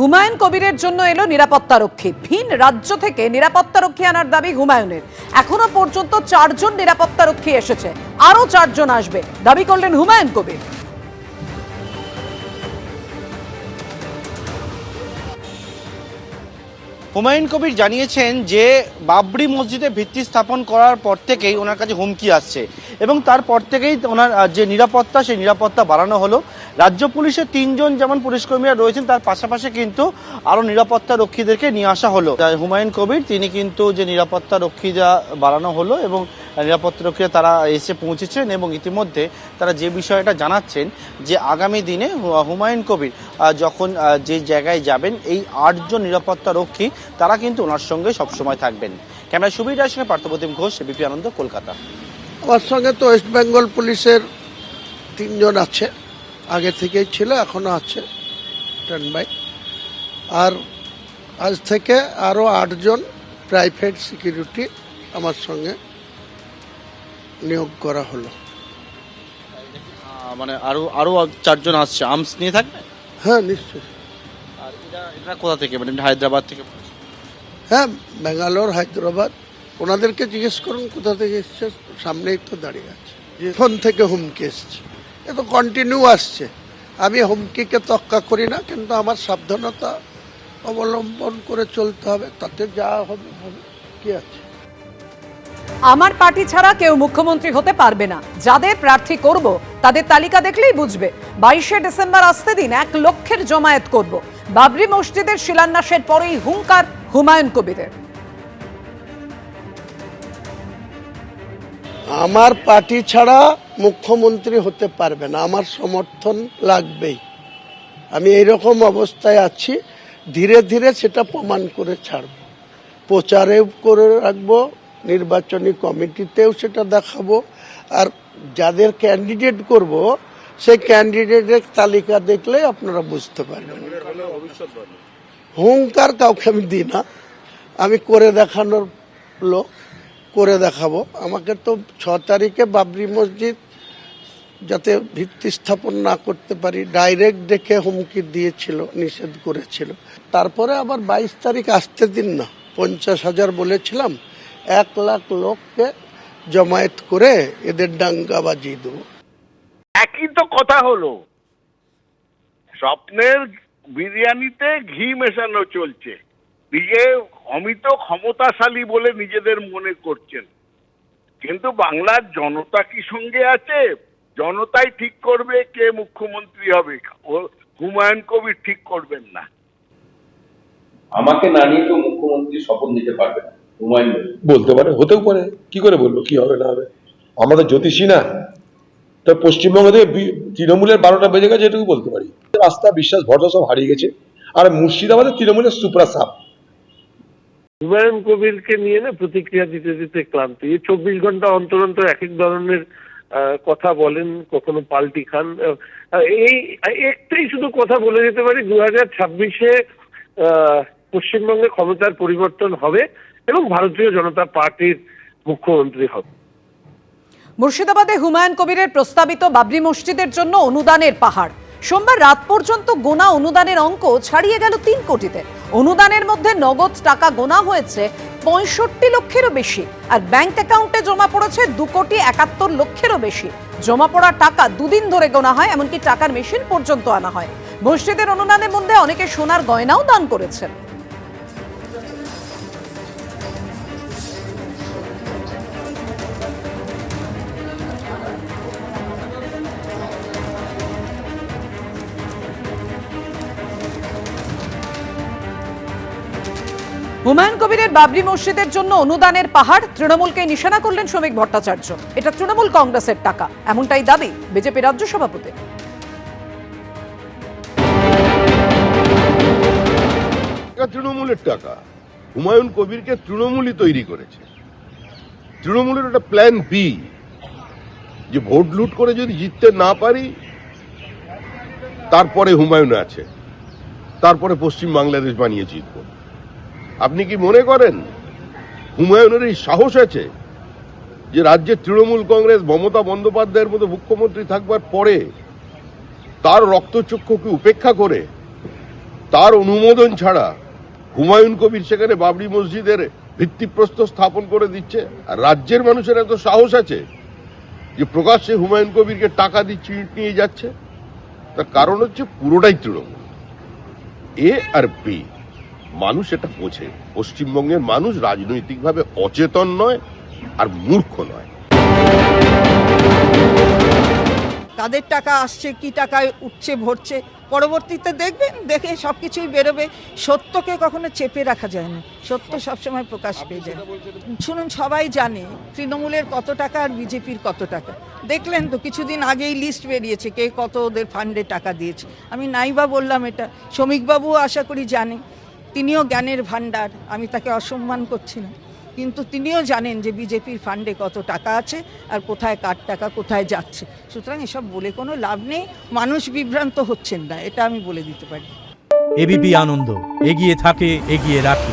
হুমায়ুন কবিরের জন্য এলো নিরাপত্তারক্ষী। ভিন রাজ্য থেকে নিরাপত্তারক্ষী আনার দাবি হুমায়ুনের। এখনও পর্যন্ত চারজন নিরাপত্তারক্ষী এসেছে। আরও চারজন আসবে। দাবি করলেন হুমায়ুন কবির। হুমায়ুন কবির জানিয়েছেন যে, বাবরি মসজিদে ভিত্তি স্থাপন করার পর থেকেই ওনার কাছে হুমকি আসছে এবং তারপর থেকেই ওনার যে নিরাপত্তা, সেই নিরাপত্তা বাড়ানো হলো। রাজ্য পুলিশের তিনজন যেমন পুলিশকর্মীরা রয়েছেন, তার পাশাপাশি কিন্তু আরও নিরাপত্তা রক্ষীদেরকে নিয়ে আসা হলো। হুমায়ুন কবির, তিনি কিন্তু যে নিরাপত্তা রক্ষীরা বাড়ানো হলো এবং নিরাপত্তা রক্ষীরা তারা এসে পৌঁছেছেন এবং ইতিমধ্যে তারা যে বিষয়টা জানাচ্ছেন যে আগামী দিনে হুমায়ুন কবির যখন যে জায়গায় যাবেন, এই আটজন নিরাপত্তা রক্ষী তারা কিন্তু ওনার সঙ্গে সবসময় থাকবেন। ক্যামেরা সুবীর রায়ের সঙ্গে পার্থপ্রতিম ঘোষ বিপি আনন্দ, কলকাতা। আমার সঙ্গে তো ওয়েস্ট বেঙ্গল পুলিশের তিনজন আছে। আগে থেকেই ছিল, এখনও আছে। আর আজ থেকে আরও আটজন প্রাইভেট সিকিউরিটি আমার সঙ্গে নিয়োগ করা হলো। মানে আরও আরও চারজন আসছে। আর্মস নিয়ে থাকবে? হ্যাঁ নিশ্চয়ই। আর এটা এটা কোথা থেকে? মানে হায়দ্রাবাদ থেকে হ্যাঁ ব্যাঙ্গালোর হায়দ্রাবাদ। ওনাদেরকে জিজ্ঞেস করুন কোথা থেকে এসছে। সামনেই তো দাঁড়িয়ে আছে। ফোন থেকে হুমকি এসছে। এ তো কন্টিনিউ আসছে। আমি হুমকিকে তক্কা করি না কিন্তু আমার সাবধানতা অবলম্বন করে চলতে হবে। তাতে যা হবে হবে। কি আছে? আমার পার্টি ছাড়া কেউ মুখ্যমন্ত্রী হতে পারবে না। যাদের প্রার্থী করব, তাদের তালিকা দেখলেই বুঝবে। বাইশে ডিসেম্বর আসতে দিন এক লক্ষের জমায়েত করব। বাবরি মসজিদের শিলান্যাসের পরেই হুঙ্কার হুমায়ুন কবিরের। আমার পার্টি ছাড়া মুখ্যমন্ত্রী হতে পারবে না। আমার সমর্থন লাগবেই। আমি এইরকম অবস্থায় আছি, ধীরে ধীরে সেটা প্রমাণ করে ছাড়ব। প্রচারেও করে রাখব নির্বাচনী কমিটিতেও সেটা দেখাবো। আর যাদের ক্যান্ডিডেট করব, সেই ক্যান্ডিডেটের তালিকা দেখলে আপনারা বুঝতে পারবেন। হুঙ্কার কাউকে আমি দিই না। আমি করে দেখানোর লোক, করে দেখাবো। আমাকে তো ছ তারিখে বাবরি মসজিদ যাতে ভিত্তি স্থাপন না করতে পারি ডাইরেক্ট ডেকে হুমকি দিয়েছিল, নিষেধ করেছিল। তারপরে আবার বাইশ তারিখ আসতে দিন না। পঞ্চাশ হাজার বলেছিলাম এক লাখ লোককে জমায়েত করে এদের ডাঙ্গা বাজিয়ে দেবো। একই তো কথা হলো। স্বপ্নের বিরিয়ানিতে ঘি মেশানো চলছে। নিজে অমিত ক্ষমতাশালী বলে নিজেদের মনে করছেন। কিন্তু বাংলার জনতা কি সঙ্গে আছে? জনতাই ঠিক করবে কে মুখ্যমন্ত্রী হবে। ও হুমায়ুন কবির ঠিক করবেন না। আমাকে না নিয়ে কেউ মুখ্যমন্ত্রী শপথ নিতে পারবে না। বলতে পারে হতেও পারে কি করে বলব কি হবে না হবে? আমরা তো জ্যোতিষী না। তো পশ্চিমবঙ্গ থেকে তৃণমূলের বারোটা বেজে গেছে এটুকু বলতে পারি। রাস্তা বিশ্বাস ভরসা সব হারিয়ে গেছে। আর মুর্শিদাবাদে তৃণমূলের সুপ্রা সাপ। হুমায়ুন কবিরকে নিয়ে না প্রতিক্রিয়া দিতে দিতে ক্লান্ত। এই চব্বিশ ঘণ্টা অন্তর অন্তর এক এক ধরনের আহ, কথা বলেন কখনো পাল্টি খান। এই একটাই শুধু কথা বলে যেতে পারি দু হাজার ছাব্বিশে পশ্চিমবঙ্গে ক্ষমতার পরিবর্তন হবে। এবং ভারতীয় জনতা পার্টির মুখ্যমন্ত্রী হবে মুর্শিদাবাদে হুমায়ুন কবিরের প্রস্তাবিত বাবরি মসজিদের জন্য অনুদানের পাহাড়। সোমবার রাত পর্যন্ত গোনা অনুদানের অঙ্ক ছাড়িয়ে গেল তিন কোটিতে। অনুদানের মধ্যে নগদ টাকা গোনা হয়েছে পঁয়ষট্টি লক্ষেরও বেশি। আর ব্যাংক অ্যাকাউন্টে জমা পড়েছে দু কোটি একাত্তর লক্ষেরও বেশি। জমা পড়া টাকা দুদিন ধরে গোনা হয়, এমনকি টাকার মেশিন পর্যন্ত আনা হয়। মসজিদের অনুদানের মধ্যে অনেকে সোনার গয়নাও দান করেছেন। হুমায়ুন কবিরের বাবরি মসজিদের জন্য অনুদানের পাহাড় তৃণমূলকে নিশানা করলেন শ্রমিক ভট্টাচার্য। এটা তৃণমূল কংগ্রেসের টাকা, এমনটাই দাবি বিজেপি রাজ্য সভাপতি তৃণমূলের টাকা। হুমায়ুন কবিরকে তৃণমূলই তৈরি করেছে। তৃণমূলের একটা প্ল্যান বি যে ভোট লুট করে যদি জিততে না পারি, তারপরে হুমায়ুন আছে। তারপরে পশ্চিম বাংলাদেশ বানিয়ে জিতব। আপনি কি মনে করেন? হুমায়ুনের এই সাহস আছে যে রাজ্যের তৃণমূল কংগ্রেস, মমতা বন্দ্যোপাধ্যায়ের মতো মুখ্যমন্ত্রী থাকবার পরে তার রক্তচক্ষুকে উপেক্ষা করে? তার অনুমোদন ছাড়া হুমায়ুন কবির সেখানে বাবরি মসজিদের ভিত্তিপ্রস্তর স্থাপন করে দিচ্ছে? আর রাজ্যের মানুষের এত সাহস আছে যে প্রকাশ্যে হুমায়ুন কবিরকে টাকা দিচ্ছে ইট নিয়ে যাচ্ছে? তার কারণ হচ্ছে পুরোটাই তৃণমূল, এ আর বি। মানুষ এটা বোঝে। পশ্চিমবঙ্গের মানুষ রাজনৈতিকভাবে অচেতন নয় আর মূর্খ নয়। তাদের টাকা আসছে কি টাকায় উঠছে ভরছে পরবর্তীতে দেখবেন দেখে সব কিছুই বেরোবে। সত্যকে কখনো চেপে রাখা যায় না। সত্য সবসময় প্রকাশ পেয়ে যায়। শুনুন সবাই জানে তৃণমূলের কত টাকা আর বিজেপির কত টাকা। দেখলেন তো কিছুদিন আগেই লিস্ট বেরিয়েছে কে কত ওদের ফান্ডে টাকা দিয়েছে। আমি নাইবা বললাম এটা। শ্রমিকবাবুও আশা করি জানে। তিনিও জ্ঞানের ভাণ্ডার, আমি তাকে অসম্মান করছি না। কিন্তু তিনিও জানেন যে বিজেপির ফান্ডে কত টাকা আছে আর কোথায় কার টাকা, কোথায় যাচ্ছে। সুতরাং এসব বলে কোনো লাভ নেই, মানুষ বিভ্রান্ত হচ্ছেন না, এটা আমি বলে দিতে পারি। এবিপি আনন্দ, এগিয়ে থাকে, এগিয়ে রাখে।